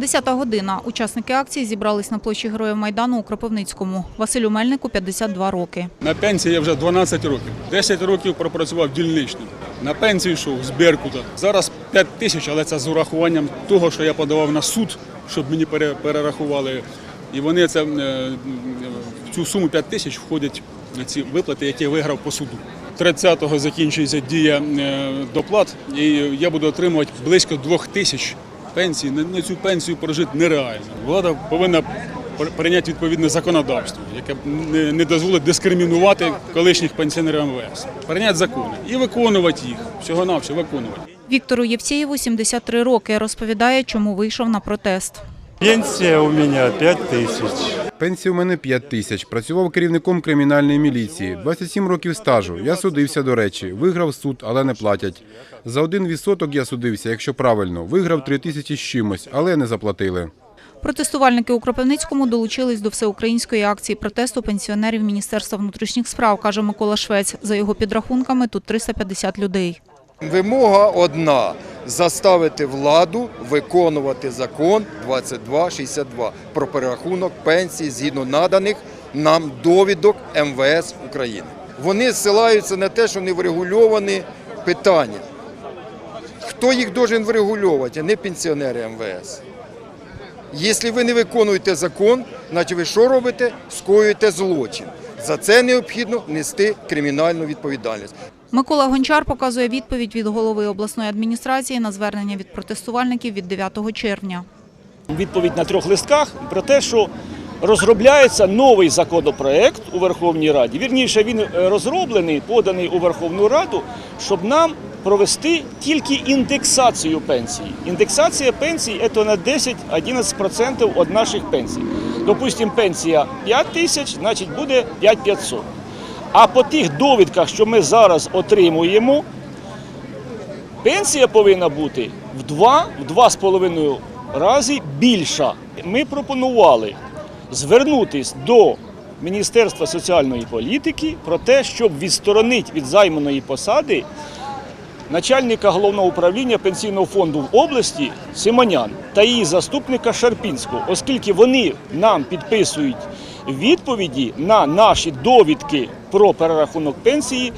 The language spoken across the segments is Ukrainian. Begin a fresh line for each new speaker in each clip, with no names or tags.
Десята година. Учасники акції зібрались на площі Героїв Майдану у Кропивницькому. Василю Мельнику 52 роки.
На пенсії я вже 12 років. 10 років пропрацював дільничним. На пенсію йшов з Беркута. Зараз 5 тисяч, але це з урахуванням того, що я подавав на суд, щоб мені пере- перерахували. І вони це е, в цю суму 5 тисяч входять ці виплати, які я виграв по суду. 30-го закінчується дія е, доплат, і я буду отримувати близько 2 тисяч пенсій. На на цю пенсію прожити нереально. Влада повинна прийняти відповідне законодавство, яке не, не дозволить дискримінувати колишніх пенсіонерів МВС. Прийняти закони і виконувати їх, всього навсього виконувати.
Віктору Євсєєву 73 роки. Розповідає, чому вийшов на протест.
Пенсія у мене 5 тысяч.
Пенсія у мене 5 тисяч. Працював керівником кримінальної міліції. 27 років стажу. Я судився, до речі. Виграв суд, але не платять. За один відсоток я судився, якщо правильно. Виграв 3 тисячі з чимось, але не заплатили.
Протестувальники у Кропивницькому долучились до всеукраїнської акції протесту пенсіонерів Міністерства внутрішніх справ, каже Микола Швець. За його підрахунками, тут 350 людей.
Вимога одна заставити владу виконувати закон 2262 про перерахунок пенсій згідно наданих нам довідок МВС України. Вони зсилаються на те, що не врегульовані питання. Хто їх должен врегульовувати, а не пенсіонери МВС. Якщо ви не виконуєте закон, значить ви що робите? Скоюєте злочин. За це необхідно нести кримінальну відповідальність.
Микола Гончар показує відповідь від голови обласної адміністрації на звернення від протестувальників від 9 червня.
відповідь на трьох листках про те, що розробляється новий законопроект у Верховній Раді. Вірніше, він е, розроблений, поданий у Верховну Раду, щоб нам провести тільки індексацію пенсії. Індексація пенсій це на 10-11% від наших пенсій. Допустимо, пенсія 5 тисяч, значить буде 5500. А по тих довідках, що ми зараз отримуємо, пенсія повинна бути в два, в два з половиною рази більша. Ми пропонували звернутися до Міністерства соціальної політики про те, щоб відсторонити від займаної посади начальника головного управління пенсійного фонду в області Симонян та її заступника Шарпінського, оскільки вони нам підписують відповіді на наші довідки про перерахунок пенсії,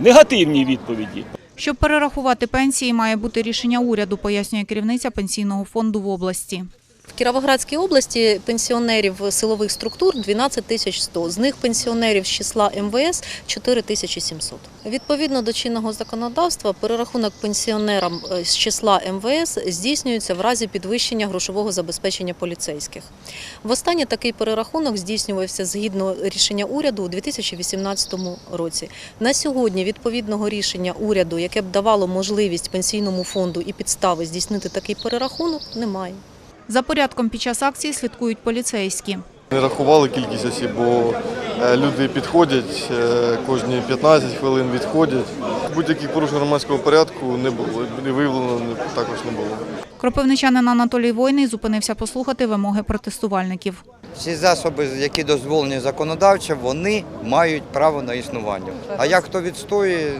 негативні відповіді.
Щоб перерахувати пенсії, має бути рішення уряду, пояснює керівниця пенсійного фонду в області.
В Кіровоградській області пенсіонерів силових структур 12 тисяч 100. З них пенсіонерів з числа МВС 4 тисячі 700. Відповідно до чинного законодавства, перерахунок пенсіонерам е, з числа МВС здійснюється в разі підвищення грошового забезпечення поліцейських. Востаннє такий перерахунок здійснювався згідно рішення уряду у 2018 році. На сьогодні відповідного рішення уряду, яке б давало можливість пенсійному фонду і підстави здійснити такий перерахунок, немає.
За порядком під час акції слідкують поліцейські.
Не рахували кількість осіб, бо е, люди підходять, е, кожні 15 хвилин відходять. Будь-яких порушень громадського порядку не було, і виявлено також не було.
Кропивничанин Анатолій Войний зупинився послухати вимоги протестувальників.
Всі засоби, які дозволені законодавчо, вони мають право на існування. А як хто відстоює,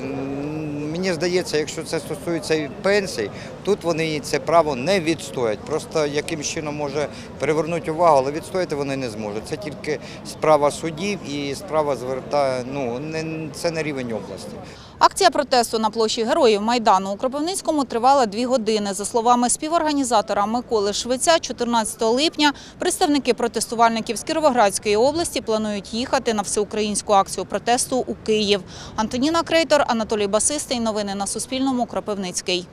мені здається, якщо це стосується пенсій, тут вони це право не відстоять. Просто яким чином може привернути увагу, але відстояти вони не зможуть. Це тільки справа судів і справа звертає. Ну не це не рівень області.
Акція протесту на площі Героїв Майдану у Кропивницькому тривала дві години. За словами співорганізатора Миколи Швеця, 14 липня представники протестувальників з Кіровоградської області планують їхати на всеукраїнську акцію протесту у Київ. Антоніна Крейтор, Анатолій Басистий. Новини на Суспільному. Кропивницький.